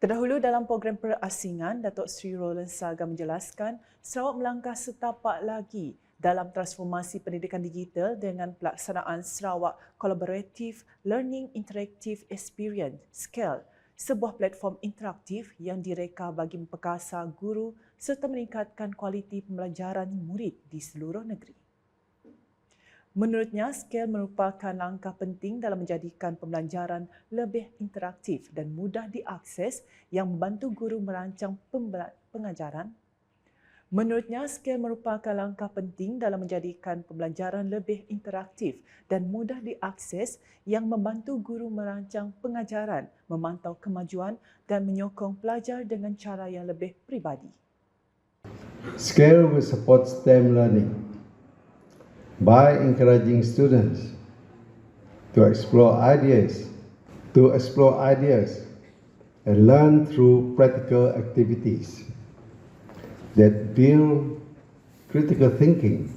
Terdahulu dalam program perasingan, Datuk Seri Roland Saga menjelaskan Sarawak melangkah setapak lagi dalam transformasi pendidikan digital dengan pelaksanaan Sarawak Collaborative Learning Interactive Experience SCALE, sebuah platform interaktif yang direka bagi memperkasa guru serta meningkatkan kualiti pembelajaran murid di seluruh negeri. Menurutnya, scale merupakan langkah penting dalam menjadikan pembelajaran lebih interaktif dan mudah diakses yang membantu guru merancang pengajaran. Menurutnya, scale merupakan langkah penting dalam menjadikan pembelajaran lebih interaktif dan mudah diakses yang membantu guru merancang pengajaran, memantau kemajuan dan menyokong pelajar dengan cara yang lebih pribadi. Scale will support STEM learning by encouraging students to explore ideas, to explore ideas and learn through practical activities that build critical thinking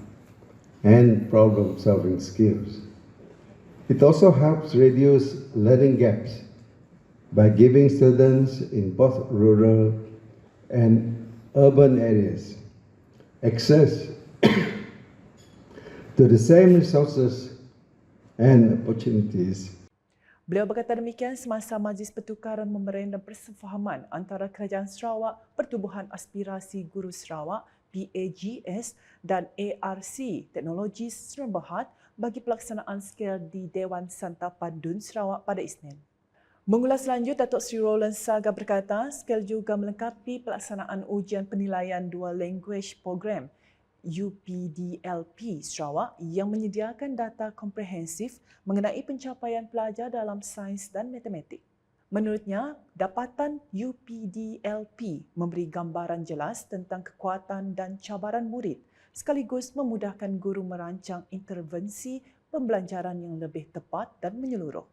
and problem solving skills. It also helps reduce learning gaps by giving students in both rural and urban areas access to the same resources and opportunities. Beliau berkata demikian semasa majlis pertukaran memorandum persefahaman antara Kerajaan Sarawak, Pertubuhan Aspirasi Guru Sarawak, PAGS dan ARC Teknologi Bhd bagi pelaksanaan skil di Dewan Santapan Dun Sarawak pada Isnin. Mengulas lanjut, Datuk Sri Roland Saga berkata, skil juga melengkapi pelaksanaan ujian penilaian Dual Language Program UPDLP Sarawak yang menyediakan data komprehensif mengenai pencapaian pelajar dalam sains dan matematik. Menurutnya, dapatan UPDLP memberi gambaran jelas tentang kekuatan dan cabaran murid sekaligus memudahkan guru merancang intervensi pembelajaran yang lebih tepat dan menyeluruh.